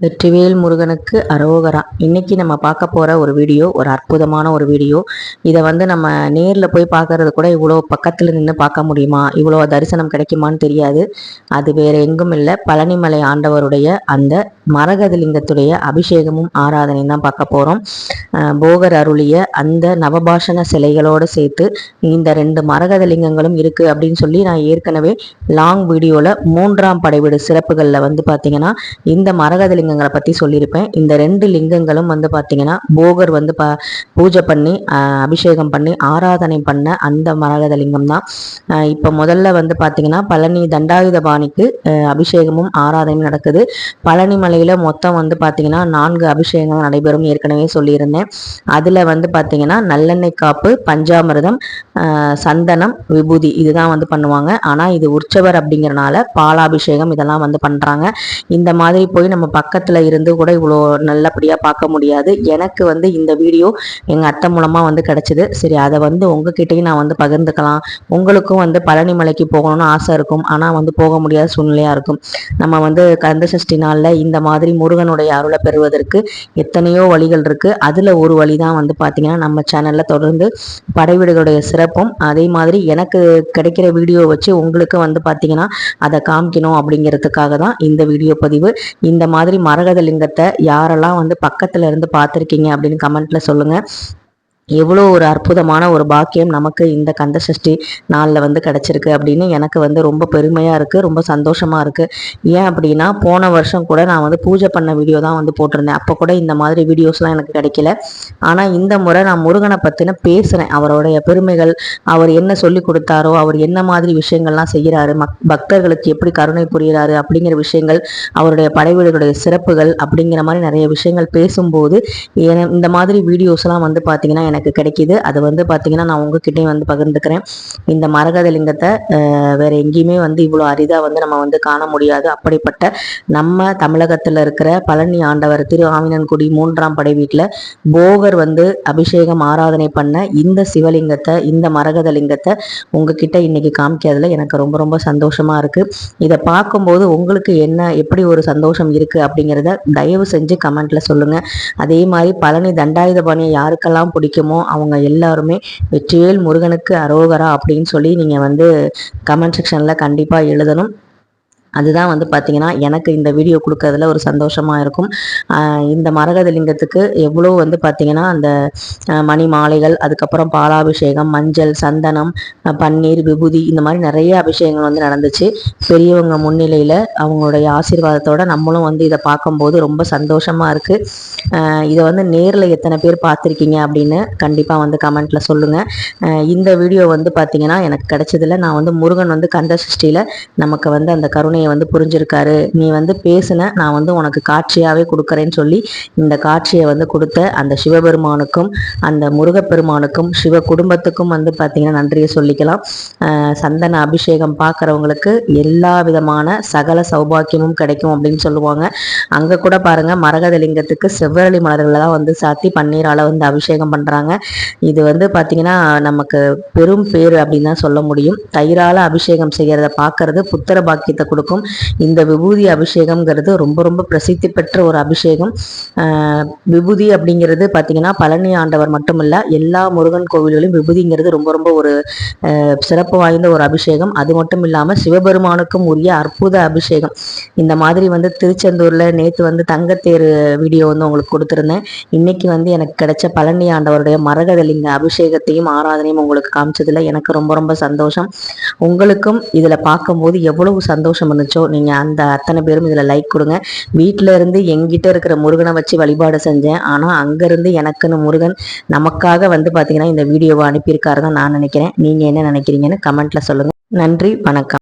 வெற்றிவேல் முருகனுக்கு அரோகரா. இன்னைக்கு நம்ம பார்க்க போகிற ஒரு வீடியோ ஒரு அற்புதமான ஒரு வீடியோ. இதை வந்து நம்ம நேரில் போய் பார்க்கறது கூட இவ்வளோ பக்கத்தில் நின்று பார்க்க முடியுமா? இவ்வளோ தரிசனம் கிடைக்குமான்னு தெரியாது. அது வேறு எங்கும் இல்லை. பழனிமலை ஆண்டவருடைய அந்த மரகதலிங்கத்துடைய அபிஷேகமும் ஆராதனையும் தான் பார்க்க போகிறோம் போகர் அருளிய அந்த நவபாஷண சிலைகளோடு சேர்த்து இந்த ரெண்டு மரகதலிங்கங்களும் இருக்குது அப்படின்னு சொல்லி நான் ஏற்கனவே லாங் வீடியோவில் மூன்றாம் படைவீடு சிறப்புகளில் வந்து பார்த்திங்கன்னா இந்த மரகதலிங்க லிங்கங்களை பற்றி சொல்லியிருப்பேன். இந்த ரெண்டு லிங்கங்களும் வந்து பார்த்தீங்கன்னா போகர் வந்து ப பூஜை பண்ணி அபிஷேகம் பண்ணி ஆராதனை பண்ண அந்த மரகத லிங்கம் தான். இப்போ முதல்ல வந்து பார்த்தீங்கன்னா பழனி தண்டாயுதபாணிக்கு அபிஷேகமும் ஆராதனையும் நடக்குது. பழனி மலையில் மொத்தம் வந்து பார்த்தீங்கன்னா நான்கு அபிஷேகங்கள் நடைபெறும் ஏற்கனவே சொல்லியிருந்தேன். அதில் வந்து பார்த்தீங்கன்னா நல்லெண்ணெய் காப்பு பஞ்சாமிரதம் சந்தனம் விபூதி இதுதான் வந்து பண்ணுவாங்க. ஆனால் இது உற்சவர் அப்படிங்கிறனால பாலாபிஷேகம் இதெல்லாம் வந்து பண்ணுறாங்க இந்த மாதிரி போய் நம்ம பக்கத்து பக்கத்தில் இருந்து கூட இவ்வளோ நல்லபடியாக பார்க்க முடியாது. எனக்கு வந்து இந்த வீடியோ எங்கள் அத்தை மூலமாக வந்து கிடச்சிது. சரி அதை வந்து உங்ககிட்டையும் நான் வந்து பகிர்ந்துக்கலாம். உங்களுக்கும் வந்து பழனி மலைக்கு போகணும்னு ஆசை இருக்கும். ஆனால் வந்து போக முடியாத சூழ்நிலையாக இருக்கும். நம்ம வந்து கந்த சஷ்டி நாளில் இந்த மாதிரி முருகனுடைய அருளை பெறுவதற்கு எத்தனையோ வழிகள் இருக்குது அதில் ஒரு வழி தான் வந்து பார்த்திங்கன்னா நம்ம சேனலில் தொடர்ந்து படைவீடுகளுடைய சிறப்பும் அதே மாதிரி எனக்கு கிடைக்கிற வீடியோ வச்சு உங்களுக்கு வந்து பார்த்திங்கன்னா அதை காமிக்கணும் அப்படிங்கிறதுக்காக தான் இந்த வீடியோ பதிவு. இந்த மாதிரி மரகத லிங்கத்தை யாரெல்லாம் வந்து பக்கத்துல இருந்து பார்த்துருக்கீங்க அப்படின்னு கமெண்ட்ல சொல்லுங்க. எவ்வளோ ஒரு அற்புதமான ஒரு பாக்கியம் நமக்கு இந்த கந்த சஷ்டி நாளில் வந்து கிடச்சிருக்கு அப்படின்னு எனக்கு வந்து ரொம்ப பெருமையாக இருக்குது ரொம்ப சந்தோஷமாக இருக்குது ஏன் அப்படின்னா போன வருஷம் கூட நான் வந்து பூஜை பண்ண வீடியோ தான் வந்து போட்டிருந்தேன். அப்போ கூட இந்த மாதிரி வீடியோஸ்லாம் எனக்கு கிடைக்கல. ஆனால் இந்த முறை நான் முருகனை பற்றின பேசுகிறேன் அவருடைய பெருமைகள் அவர் என்ன சொல்லி கொடுத்தாரோ அவர் என்ன மாதிரி விஷயங்கள்லாம் செய்கிறாரு மக் பக்தர்களுக்கு எப்படி கருணை புரிகிறாரு அப்படிங்கிற விஷயங்கள் அவருடைய படைவீடுகளுடைய சிறப்புகள் அப்படிங்கிற மாதிரி நிறைய விஷயங்கள் பேசும்போது இந்த மாதிரி வீடியோஸ்லாம் வந்து பார்த்திங்கன்னா எனக்கு எனக்கு கிடைக்கிது. அது வந்து பார்த்தீங்கன்னா நான் உங்ககிட்டயும் வந்து பகிர்ந்துக்கிறேன். இந்த மரகத லிங்கத்தை வேற எங்கேயுமே வந்து இவ்வளோ அரிதாக வந்து நம்ம வந்து காண முடியாது. அப்படிப்பட்ட நம்ம தமிழகத்தில் இருக்கிற பழனி ஆண்டவர் திரு ஆவினன்குடி மூன்றாம் படை வீட்டில் போகர் வந்து அபிஷேகம் ஆராதனை பண்ண இந்த சிவலிங்கத்தை இந்த மரகத லிங்கத்தை உங்ககிட்ட இன்னைக்கு காமிக்கிறதுல எனக்கு ரொம்ப ரொம்ப சந்தோஷமாக இருக்குது இதை பார்க்கும்போது உங்களுக்கு என்ன எப்படி ஒரு சந்தோஷம் இருக்குது அப்படிங்கிறத தயவு செஞ்சு கமெண்ட்ல சொல்லுங்க. அதே மாதிரி பழனி தண்டாயுதபாணியை யாருக்கெல்லாம் பிடிக்கும் பிடிக்குமோ அவங்க எல்லாருமே வெற்றிவேல் முருகனுக்கு அரோகரா அப்படின்னு சொல்லி நீங்கள் வந்து கமெண்ட் செக்ஷனில் கண்டிப்பாக எழுதணும். அதுதான் வந்து பார்த்தீங்கன்னா எனக்கு இந்த வீடியோ கொடுக்கறதுல ஒரு சந்தோஷமாக இருக்கும். இந்த மரகத லிங்கத்துக்கு எவ்வளோ வந்து பார்த்தீங்கன்னா அந்த மணி மாலைகள் அதுக்கப்புறம் பாலாபிஷேகம் மஞ்சள் சந்தனம் பன்னீர் விபூதி இந்த மாதிரி நிறைய அபிஷேகங்கள் வந்து நடந்துச்சு. பெரியவங்க முன்னிலையில் அவங்களுடைய ஆசீர்வாதத்தோட நம்மளும் வந்து இதை பார்க்கும்போது ரொம்ப சந்தோஷமாக இருக்குது இதை வந்து நேரில் எத்தனை பேர் பார்த்துருக்கீங்க அப்படின்னு கண்டிப்பாக வந்து கமெண்ட்டில் சொல்லுங்கள் இந்த வீடியோ வந்து பார்த்தீங்கன்னா எனக்கு கிடைச்சதில் நான் வந்து முருகன் வந்து கந்த சஷ்டியில் நமக்கு வந்து அந்த கருணை உண்மையை வந்து புரிஞ்சிருக்காரு. நீ வந்து பேசின நான் வந்து உனக்கு காட்சியாகவே கொடுக்குறேன்னு சொல்லி இந்த காட்சியை வந்து கொடுத்த அந்த சிவபெருமானுக்கும் அந்த முருகப்பெருமானுக்கும் சிவ குடும்பத்துக்கும் வந்து பார்த்தீங்கன்னா நன்றியை சொல்லிக்கலாம். சந்தன அபிஷேகம் பார்க்குறவங்களுக்கு எல்லா விதமான சகல சௌபாக்கியமும் கிடைக்கும் அப்படின்னு சொல்லுவாங்க. அங்கே கூட பாருங்கள் மரகதலிங்கத்துக்கு செவ்வரளி மலர்களை தான் வந்து சாத்தி பன்னீரால் வந்து அபிஷேகம் பண்ணுறாங்க இது வந்து பார்த்தீங்கன்னா நமக்கு பெரும் பேர் அப்படின்னு தான் சொல்ல முடியும். தயிரால் அபிஷேகம் செய்கிறத பார்க்கறது புத்திர பாக்கியத்தை கொடுக்கும். இருக்கும். இந்த விபூதி அபிஷேகம்ங்கிறது ரொம்ப ரொம்ப பிரசித்தி பெற்ற ஒரு அபிஷேகம். விபூதி அப்படிங்கிறது பார்த்தீங்கன்னா பழனி ஆண்டவர் மட்டுமல்ல எல்லா முருகன் கோவில்களிலும் விபூதிங்கிறது ரொம்ப ரொம்ப ஒரு சிறப்பு வாய்ந்த ஒரு அபிஷேகம். அது மட்டும் இல்லாமல் சிவபெருமானுக்கும் உரிய அற்புத அபிஷேகம். இந்த மாதிரி வந்து திருச்செந்தூரில் நேற்று வந்து தங்கத்தேர் வீடியோ வந்து உங்களுக்கு கொடுத்துருந்தேன். இன்னைக்கு வந்து எனக்கு கிடைச்ச பழனி ஆண்டவருடைய மரகதலிங்க அபிஷேகத்தையும் ஆராதனையும் உங்களுக்கு காமிச்சதுல எனக்கு ரொம்ப ரொம்ப சந்தோஷம். உங்களுக்கும் இதில் பார்க்கும்போது எவ்வளவு சந்தோஷம் இருந்துச்சோ நீங்கள் அந்த அத்தனை பேரும் இதில் லைக் கொடுங்க. வீட்டில் இருந்து எங்கிட்ட இருக்கிற முருகனை வச்சு வழிபாடு செஞ்சேன். ஆனால் அங்கேருந்து எனக்குன்னு முருகன் நமக்காக வந்து பார்த்தீங்கன்னா இந்த வீடியோவை அனுப்பியிருக்காருன்னு நான் நினைக்கிறேன். நீங்கள் என்ன நினைக்கிறீங்கன்னு கமெண்ட்டில் சொல்லுங்கள் நன்றி வணக்கம்.